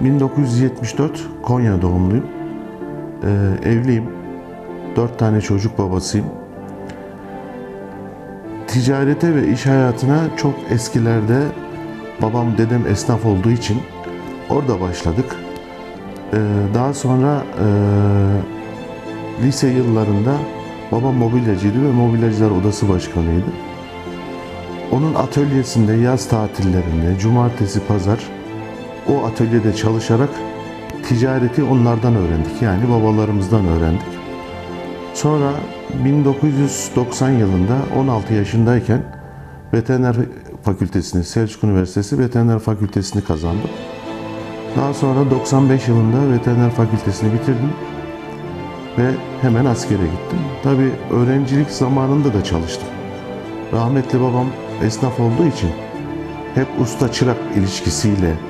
Ben 1974 Konya doğumluyum. Ee, evliyim. Dört tane çocuk babasıyım. Ticarete ve iş hayatına çok eskilerde babam dedem esnaf olduğu için orada başladık. Ee, daha sonra e, lise yıllarında babam mobilyacıydı ve mobilyacılar odası başkanıydı. Onun atölyesinde yaz tatillerinde cumartesi pazar o atölyede çalışarak ticareti onlardan öğrendik. Yani babalarımızdan öğrendik. Sonra 1990 yılında 16 yaşındayken veteriner fakültesini, Selçuk Üniversitesi veteriner fakültesini kazandım. Daha sonra 95 yılında veteriner fakültesini bitirdim ve hemen askere gittim. Tabii öğrencilik zamanında da çalıştım. Rahmetli babam esnaf olduğu için hep usta çırak ilişkisiyle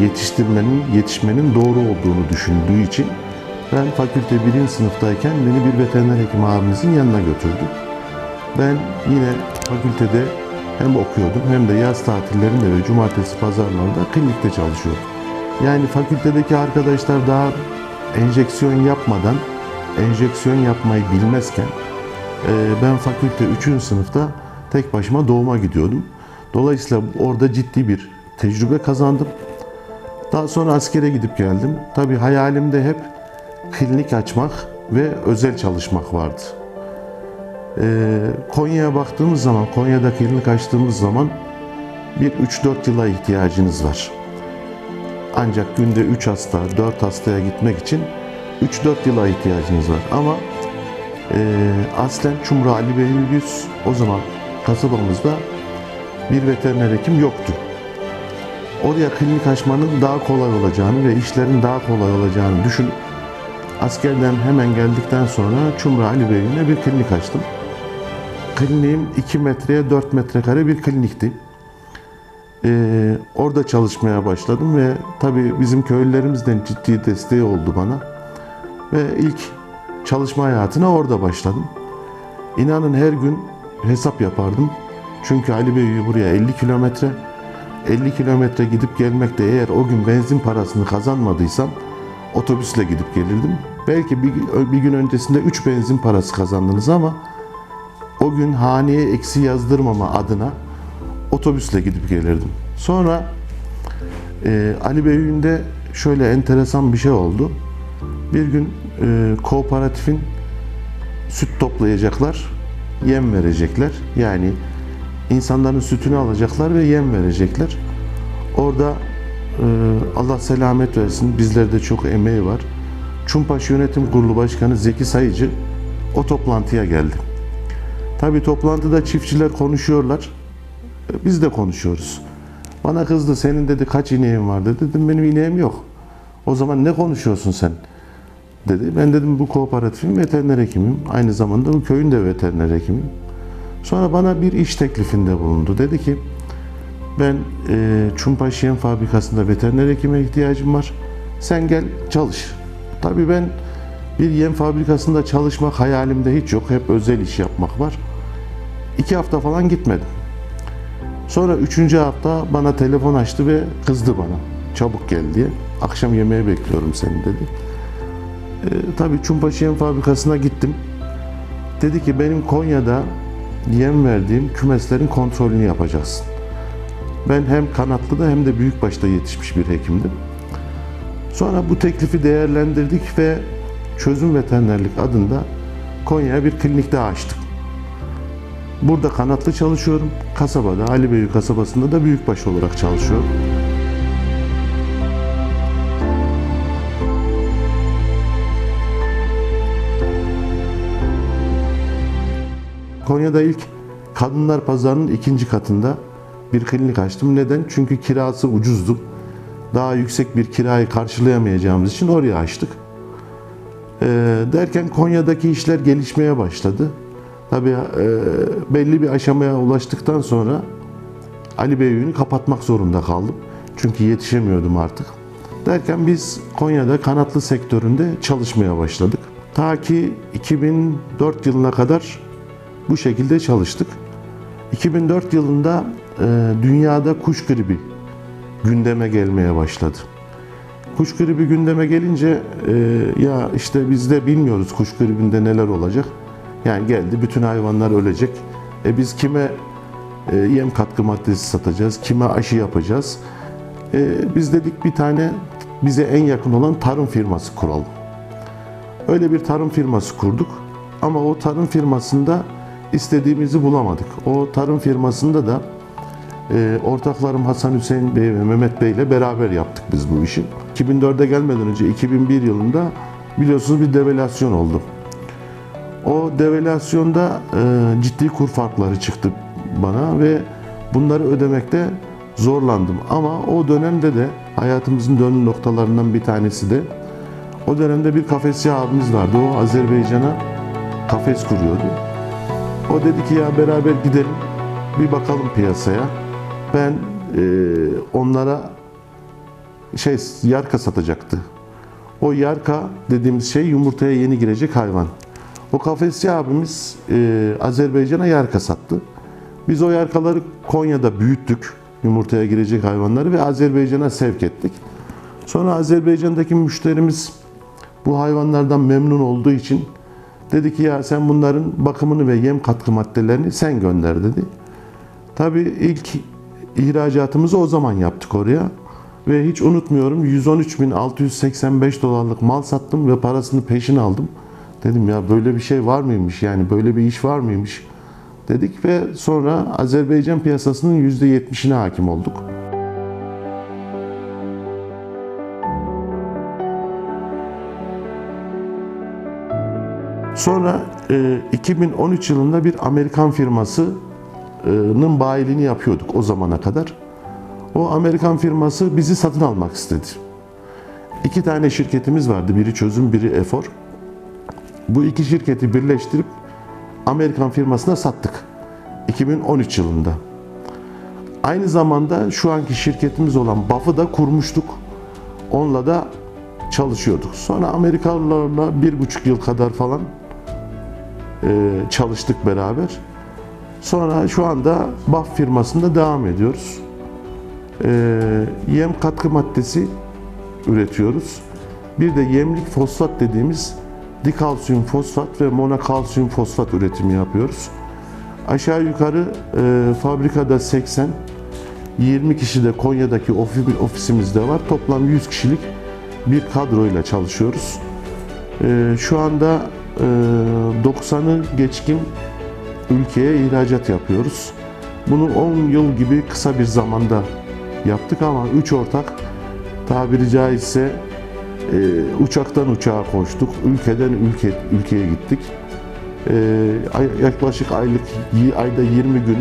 yetiştirmenin, yetişmenin doğru olduğunu düşündüğü için ben fakülte birinci sınıftayken beni bir veteriner hekim abimizin yanına götürdü. Ben yine fakültede hem okuyordum hem de yaz tatillerinde ve cumartesi pazarlarında klinikte çalışıyordum. Yani fakültedeki arkadaşlar daha enjeksiyon yapmadan enjeksiyon yapmayı bilmezken e, ben fakülte 3. sınıfta tek başıma doğuma gidiyordum. Dolayısıyla orada ciddi bir tecrübe kazandım. Daha sonra askere gidip geldim. Tabii hayalimde hep klinik açmak ve özel çalışmak vardı. Ee, Konya'ya baktığımız zaman, Konya'da klinik açtığımız zaman bir 3-4 yıla ihtiyacınız var. Ancak günde 3 hasta, 4 hastaya gitmek için 3-4 yıla ihtiyacınız var. Ama e, aslen Çumru Ali Beyliğiz o zaman kasabamızda bir veteriner hekim yoktu. Oraya klinik açmanın daha kolay olacağını ve işlerin daha kolay olacağını düşünüp askerden hemen geldikten sonra Çumru Ali Beyliği'ne bir klinik açtım. Kliniğim 2 metreye 4 metrekare bir klinikti. Ee, orada çalışmaya başladım ve tabii bizim köylülerimizden ciddi desteği oldu bana. Ve ilk çalışma hayatına orada başladım. İnanın her gün hesap yapardım. Çünkü Ali Bey'i buraya 50 kilometre, 50 kilometre gidip gelmekte eğer o gün benzin parasını kazanmadıysam otobüsle gidip gelirdim. Belki bir, bir gün öncesinde 3 benzin parası kazandınız ama o gün haneye eksi yazdırmama adına otobüsle gidip gelirdim. Sonra e, Ali Bey'inde şöyle enteresan bir şey oldu. Bir gün e, kooperatifin süt toplayacaklar, yem verecekler. Yani insanların sütünü alacaklar ve yem verecekler. Orada e, Allah selamet versin bizlerde çok emeği var. Çumpaş Yönetim Kurulu Başkanı Zeki Sayıcı o toplantıya geldi. Tabii toplantıda çiftçiler konuşuyorlar. E, Biz de konuşuyoruz. Bana kızdı senin dedi kaç ineğin var dedi. Dedim benim ineğim yok. O zaman ne konuşuyorsun sen? dedi. Ben dedim bu kooperatifin veteriner hekimim. Aynı zamanda bu köyün de veteriner hekimim. Sonra bana bir iş teklifinde bulundu. Dedi ki ben e, Çumpaş Yem Fabrikası'nda veteriner hekime ihtiyacım var. Sen gel çalış. Tabii ben bir yem fabrikasında çalışmak hayalimde hiç yok. Hep özel iş yapmak var. İki hafta falan gitmedim. Sonra üçüncü hafta bana telefon açtı ve kızdı bana. Çabuk gel diye. Akşam yemeğe bekliyorum seni dedi. E, tabii Çumpaş Yem Fabrikası'na gittim. Dedi ki benim Konya'da yem verdiğim kümeslerin kontrolünü yapacaksın. Ben hem kanatlıda hem de büyükbaşta yetişmiş bir hekimdim. Sonra bu teklifi değerlendirdik ve Çözüm Veterinerlik adında Konya'ya bir klinik daha açtık. Burada kanatlı çalışıyorum. Kasabada, Ali Beyli kasabasında da büyükbaş olarak çalışıyorum. Konya'da ilk kadınlar pazarının ikinci katında bir klinik açtım. Neden? Çünkü kirası ucuzdu. Daha yüksek bir kirayı karşılayamayacağımız için oraya açtık. Ee, derken Konya'daki işler gelişmeye başladı. Tabii e, belli bir aşamaya ulaştıktan sonra Ali Bey'ini kapatmak zorunda kaldım. Çünkü yetişemiyordum artık. Derken biz Konya'da kanatlı sektöründe çalışmaya başladık. Ta ki 2004 yılına kadar bu şekilde çalıştık. 2004 yılında e, dünyada kuş gribi gündeme gelmeye başladı. Kuş gribi gündeme gelince e, ya işte biz de bilmiyoruz kuş gribinde neler olacak. Yani geldi bütün hayvanlar ölecek. E biz kime e, yem katkı maddesi satacağız, kime aşı yapacağız? E, biz dedik bir tane bize en yakın olan tarım firması kuralım. Öyle bir tarım firması kurduk. Ama o tarım firmasında istediğimizi bulamadık. O tarım firmasında da e, ortaklarım Hasan Hüseyin Bey ve Mehmet Bey ile beraber yaptık biz bu işi. 2004'e gelmeden önce 2001 yılında biliyorsunuz bir devalüasyon oldu. O devalüasyonda e, ciddi kur farkları çıktı bana ve bunları ödemekte zorlandım. Ama o dönemde de hayatımızın dönüm noktalarından bir tanesi de o dönemde bir kafesçi abimiz vardı. O Azerbaycan'a kafes kuruyordu. O dedi ki ya beraber gidelim bir bakalım piyasaya. Ben e, onlara şey yarka satacaktı. O yarka dediğimiz şey yumurtaya yeni girecek hayvan. O kafesçi abimiz e, Azerbaycan'a yarka sattı. Biz o yarkaları Konya'da büyüttük. Yumurtaya girecek hayvanları ve Azerbaycan'a sevk ettik. Sonra Azerbaycan'daki müşterimiz bu hayvanlardan memnun olduğu için dedi ki ya sen bunların bakımını ve yem katkı maddelerini sen gönder dedi. Tabii ilk ihracatımızı o zaman yaptık oraya. Ve hiç unutmuyorum 113.685 dolarlık mal sattım ve parasını peşin aldım. Dedim ya böyle bir şey var mıymış yani böyle bir iş var mıymış dedik ve sonra Azerbaycan piyasasının %70'ine hakim olduk. Sonra e, 2013 yılında bir Amerikan firmasının bayiliğini yapıyorduk o zamana kadar. O Amerikan firması bizi satın almak istedi. İki tane şirketimiz vardı. Biri Çözüm, biri Efor. Bu iki şirketi birleştirip Amerikan firmasına sattık. 2013 yılında. Aynı zamanda şu anki şirketimiz olan BAF'ı da kurmuştuk. Onunla da çalışıyorduk. Sonra Amerikalılarla bir buçuk yıl kadar falan çalıştık beraber. Sonra şu anda BAF firmasında devam ediyoruz. E, yem katkı maddesi üretiyoruz. Bir de yemlik fosfat dediğimiz dikalsiyum fosfat ve monokalsiyum fosfat üretimi yapıyoruz. Aşağı yukarı e, fabrikada 80, 20 kişi de Konya'daki ofi- ofisimizde var. Toplam 100 kişilik bir kadroyla çalışıyoruz. E, şu anda e, 90'ı geçkin ülkeye ihracat yapıyoruz. Bunu 10 yıl gibi kısa bir zamanda yaptık ama 3 ortak tabiri caizse e, uçaktan uçağa koştuk, ülkeden ülke ülkeye gittik. E, yaklaşık aylık ayda 20 gün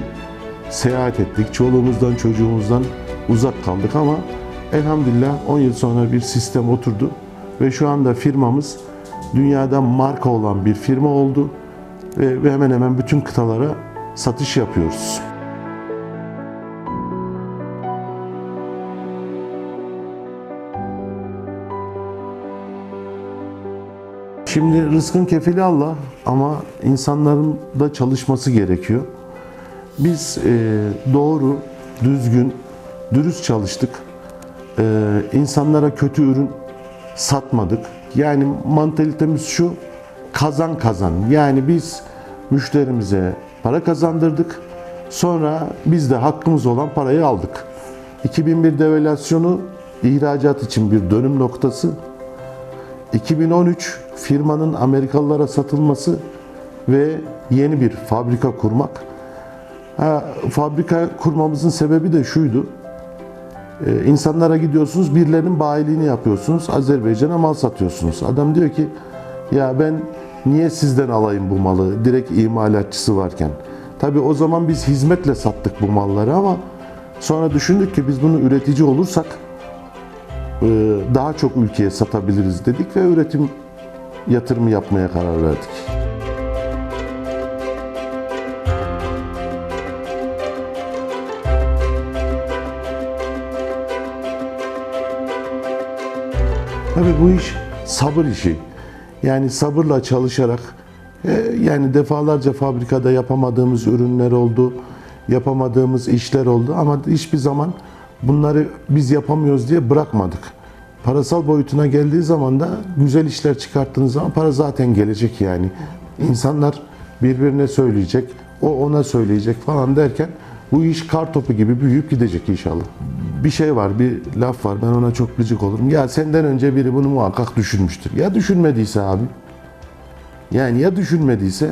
seyahat ettik. Çoluğumuzdan çocuğumuzdan uzak kaldık ama elhamdülillah 10 yıl sonra bir sistem oturdu ve şu anda firmamız dünyada marka olan bir firma oldu ve, hemen hemen bütün kıtalara satış yapıyoruz. Şimdi rızkın kefili Allah ama insanların da çalışması gerekiyor. Biz e, doğru, düzgün, dürüst çalıştık. E, insanlara kötü ürün satmadık. Yani mantalitemiz şu, kazan kazan. Yani biz müşterimize para kazandırdık. Sonra biz de hakkımız olan parayı aldık. 2001 devalüasyonu ihracat için bir dönüm noktası. 2013 firmanın Amerikalılara satılması ve yeni bir fabrika kurmak. Ha, fabrika kurmamızın sebebi de şuydu. Ee, insanlara gidiyorsunuz, birilerinin bayiliğini yapıyorsunuz. Azerbaycan'a mal satıyorsunuz. Adam diyor ki, ya ben niye sizden alayım bu malı? Direkt imalatçısı varken. Tabii o zaman biz hizmetle sattık bu malları ama sonra düşündük ki biz bunu üretici olursak e, daha çok ülkeye satabiliriz dedik ve üretim yatırımı yapmaya karar verdik. Tabii bu iş sabır işi. Yani sabırla çalışarak e, yani defalarca fabrikada yapamadığımız ürünler oldu, yapamadığımız işler oldu ama hiçbir zaman bunları biz yapamıyoruz diye bırakmadık. Parasal boyutuna geldiği zaman da güzel işler çıkarttığınız zaman para zaten gelecek yani. İnsanlar birbirine söyleyecek, o ona söyleyecek falan derken bu iş kar topu gibi büyüyüp gidecek inşallah. Bir şey var, bir laf var. Ben ona çok gıcık olurum. Ya senden önce biri bunu muhakkak düşünmüştür. Ya düşünmediyse abi? Yani ya düşünmediyse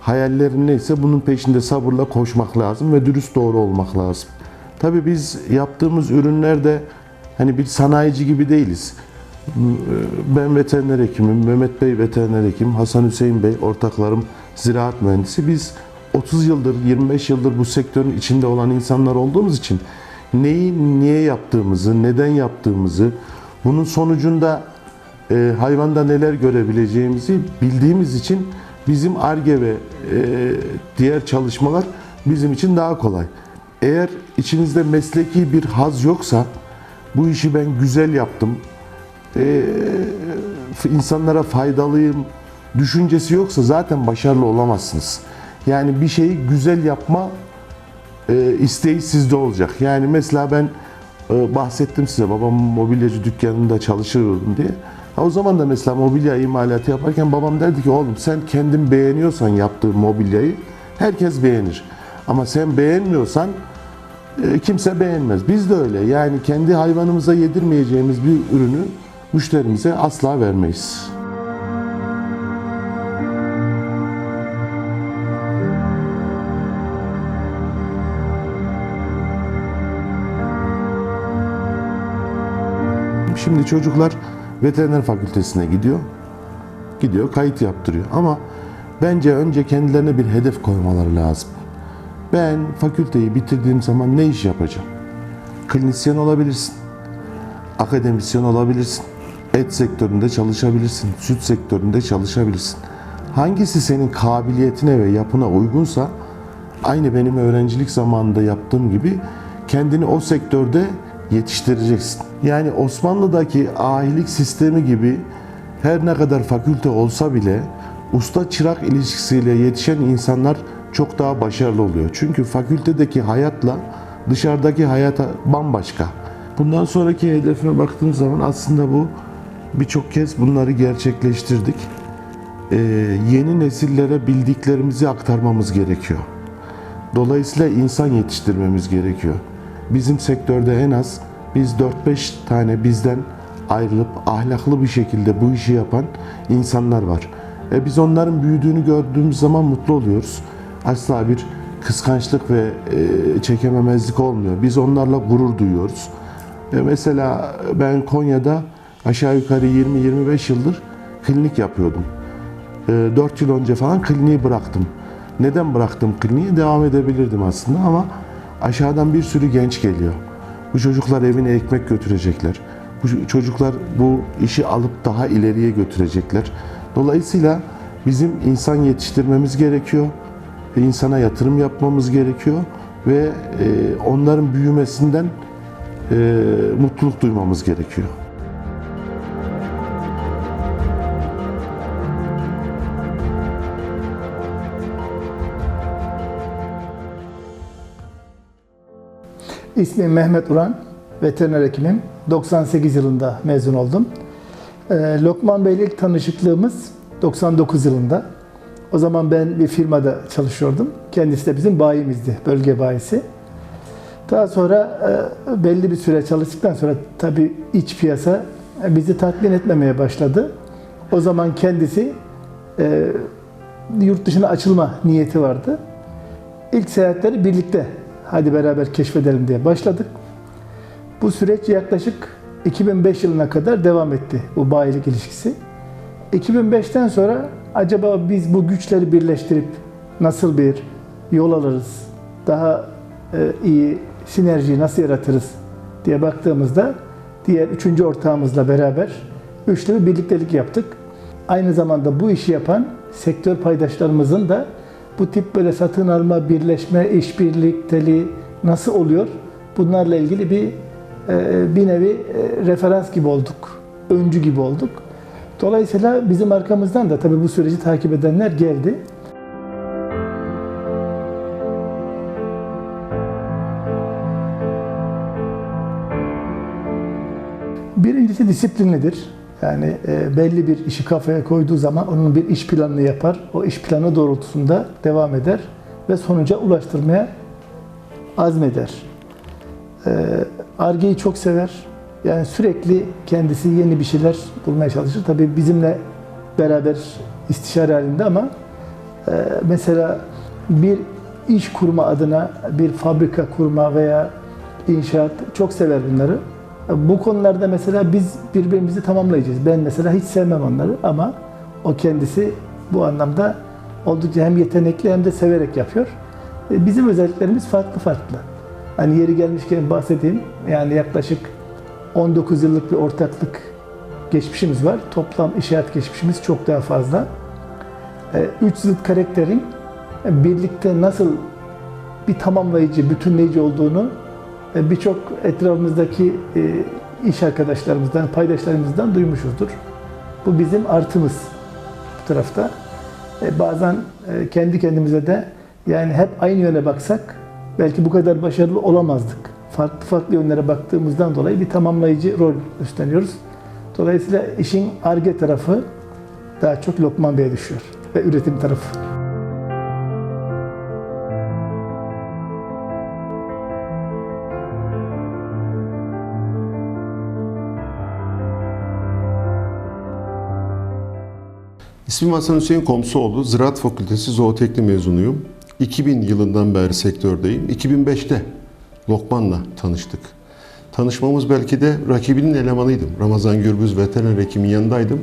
hayallerin neyse bunun peşinde sabırla koşmak lazım ve dürüst doğru olmak lazım. Tabii biz yaptığımız ürünlerde hani bir sanayici gibi değiliz. Ben veteriner hekimim, Mehmet Bey veteriner hekim, Hasan Hüseyin Bey ortaklarım ziraat mühendisi. Biz 30 yıldır, 25 yıldır bu sektörün içinde olan insanlar olduğumuz için neyi niye yaptığımızı, neden yaptığımızı, bunun sonucunda e, hayvanda neler görebileceğimizi bildiğimiz için bizim ARGE ve e, diğer çalışmalar bizim için daha kolay. Eğer içinizde mesleki bir haz yoksa, bu işi ben güzel yaptım, e, insanlara faydalıyım düşüncesi yoksa zaten başarılı olamazsınız. Yani bir şeyi güzel yapma e, isteği sizde olacak. Yani mesela ben e, bahsettim size babam mobilyacı dükkanında çalışıyordum diye. Ha, o zaman da mesela mobilya imalatı yaparken babam derdi ki oğlum sen kendin beğeniyorsan yaptığın mobilyayı herkes beğenir. Ama sen beğenmiyorsan e, kimse beğenmez. Biz de öyle. Yani kendi hayvanımıza yedirmeyeceğimiz bir ürünü müşterimize asla vermeyiz. Şimdi çocuklar veteriner fakültesine gidiyor. Gidiyor kayıt yaptırıyor. Ama bence önce kendilerine bir hedef koymaları lazım. Ben fakülteyi bitirdiğim zaman ne iş yapacağım? Klinisyen olabilirsin. Akademisyen olabilirsin. Et sektöründe çalışabilirsin. Süt sektöründe çalışabilirsin. Hangisi senin kabiliyetine ve yapına uygunsa aynı benim öğrencilik zamanında yaptığım gibi kendini o sektörde yetiştireceksin. Yani Osmanlı'daki ahilik sistemi gibi her ne kadar fakülte olsa bile usta çırak ilişkisiyle yetişen insanlar çok daha başarılı oluyor. Çünkü fakültedeki hayatla dışarıdaki hayata bambaşka. Bundan sonraki hedefime baktığım zaman aslında bu birçok kez bunları gerçekleştirdik. Ee, yeni nesillere bildiklerimizi aktarmamız gerekiyor. Dolayısıyla insan yetiştirmemiz gerekiyor. Bizim sektörde en az biz 4-5 tane bizden ayrılıp ahlaklı bir şekilde bu işi yapan insanlar var. E biz onların büyüdüğünü gördüğümüz zaman mutlu oluyoruz. Asla bir kıskançlık ve e, çekememezlik olmuyor. Biz onlarla gurur duyuyoruz. E mesela ben Konya'da aşağı yukarı 20-25 yıldır klinik yapıyordum. E, 4 yıl önce falan kliniği bıraktım. Neden bıraktım kliniği? Devam edebilirdim aslında ama aşağıdan bir sürü genç geliyor. Bu çocuklar evine ekmek götürecekler. Bu çocuklar bu işi alıp daha ileriye götürecekler. Dolayısıyla bizim insan yetiştirmemiz gerekiyor. İnsana yatırım yapmamız gerekiyor ve e, onların büyümesinden e, mutluluk duymamız gerekiyor. İsmim Mehmet Uran, veteriner hekimim. 98 yılında mezun oldum. Ee, Lokman Bey ile ilk tanışıklığımız 99 yılında. O zaman ben bir firmada çalışıyordum. Kendisi de bizim bayimizdi, bölge bayisi. Daha sonra e, belli bir süre çalıştıktan sonra tabii iç piyasa bizi tatmin etmemeye başladı. O zaman kendisi e, yurt dışına açılma niyeti vardı. İlk seyahatleri birlikte hadi beraber keşfedelim diye başladık. Bu süreç yaklaşık 2005 yılına kadar devam etti bu bayilik ilişkisi. 2005'ten sonra acaba biz bu güçleri birleştirip nasıl bir yol alırız, daha e, iyi sinerjiyi nasıl yaratırız diye baktığımızda diğer üçüncü ortağımızla beraber üçlü bir birliktelik yaptık. Aynı zamanda bu işi yapan sektör paydaşlarımızın da bu tip böyle satın alma, birleşme, işbirlikteliği nasıl oluyor? Bunlarla ilgili bir e, bir nevi e, referans gibi olduk, öncü gibi olduk. Dolayısıyla bizim arkamızdan da tabii bu süreci takip edenler geldi. Birincisi disiplinlidir. Yani e, belli bir işi kafaya koyduğu zaman onun bir iş planını yapar. O iş planı doğrultusunda devam eder ve sonuca ulaştırmaya azmeder. Ee, Arge'yi çok sever. Yani sürekli kendisi yeni bir şeyler bulmaya çalışır. Tabii bizimle beraber istişare halinde ama e, mesela bir iş kurma adına bir fabrika kurma veya inşaat çok sever bunları. Bu konularda mesela biz birbirimizi tamamlayacağız. Ben mesela hiç sevmem onları ama o kendisi bu anlamda oldukça hem yetenekli hem de severek yapıyor. E, Bizim özelliklerimiz farklı farklı. Hani yeri gelmişken bahsedeyim. Yani yaklaşık 19 yıllık bir ortaklık geçmişimiz var. Toplam iş hayat geçmişimiz çok daha fazla. E, Üç zıt karakterin birlikte nasıl bir tamamlayıcı, bütünleyici olduğunu birçok etrafımızdaki e, iş arkadaşlarımızdan, paydaşlarımızdan duymuşuzdur. Bu bizim artımız bu tarafta. E, Bazen e, kendi kendimize de yani hep aynı yöne baksak belki bu kadar başarılı olamazdık. Farklı farklı yönlere baktığımızdan dolayı bir tamamlayıcı rol üstleniyoruz. Dolayısıyla işin arge tarafı daha çok Lokman Bey'e düşüyor ve üretim tarafı. İsmim Hasan Hüseyin Komsoğlu, Ziraat Fakültesi Zootekni mezunuyum. 2000 yılından beri sektördeyim. 2005'te Lokman'la tanıştık. Tanışmamız belki de rakibinin elemanıydım. Ramazan Gürbüz veteriner hekimin yanındaydım.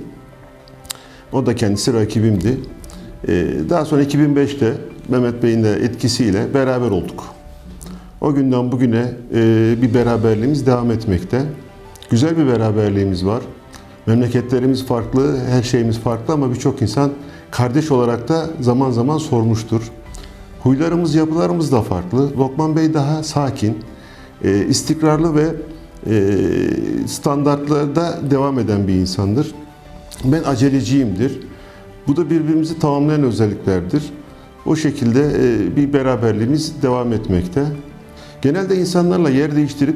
O da kendisi rakibimdi. Ee, Daha sonra 2005'te Mehmet Bey'in de etkisiyle beraber olduk. O günden bugüne e, bir beraberliğimiz devam etmekte. Güzel bir beraberliğimiz var. Memleketlerimiz farklı, her şeyimiz farklı ama birçok insan kardeş olarak da zaman zaman sormuştur. Huylarımız, yapılarımız da farklı. Lokman Bey daha sakin, e, istikrarlı ve e, standartlarda devam eden bir insandır. Ben aceleciyimdir. Bu da birbirimizi tamamlayan özelliklerdir. O şekilde e, bir beraberliğimiz devam etmekte. Genelde insanlarla yer değiştirip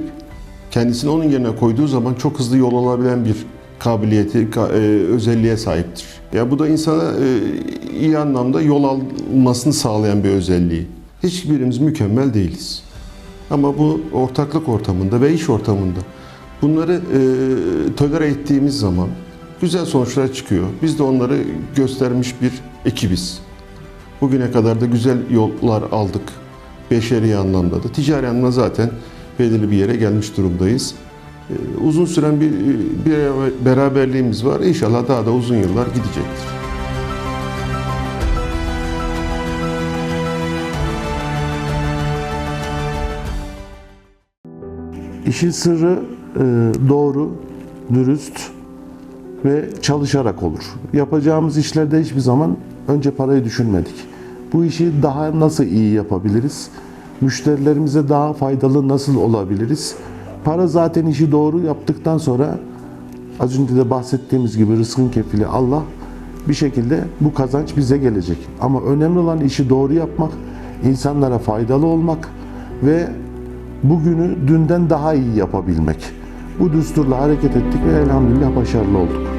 kendisini onun yerine koyduğu zaman çok hızlı yol alabilen bir kabiliyeti, ka- e, özelliğe sahiptir. Ya bu da insana e, iyi anlamda yol almasını sağlayan bir özelliği. Hiçbirimiz mükemmel değiliz. Ama bu ortaklık ortamında ve iş ortamında bunları e, tolere ettiğimiz zaman güzel sonuçlar çıkıyor. Biz de onları göstermiş bir ekibiz. Bugüne kadar da güzel yollar aldık. Beşeri anlamda da. Ticari anlamda zaten belirli bir yere gelmiş durumdayız. Ee, Uzun süren bir, bir beraberliğimiz var. İnşallah daha da uzun yıllar gidecektir. İşin sırrı e, doğru, dürüst ve çalışarak olur. Yapacağımız işlerde hiçbir zaman önce parayı düşünmedik. Bu işi daha nasıl iyi yapabiliriz? Müşterilerimize daha faydalı nasıl olabiliriz? Para zaten işi doğru yaptıktan sonra az önce de bahsettiğimiz gibi rızkın kefili Allah bir şekilde bu kazanç bize gelecek. Ama önemli olan işi doğru yapmak, insanlara faydalı olmak ve bugünü dünden daha iyi yapabilmek. Bu düsturla hareket ettik ve elhamdülillah başarılı olduk.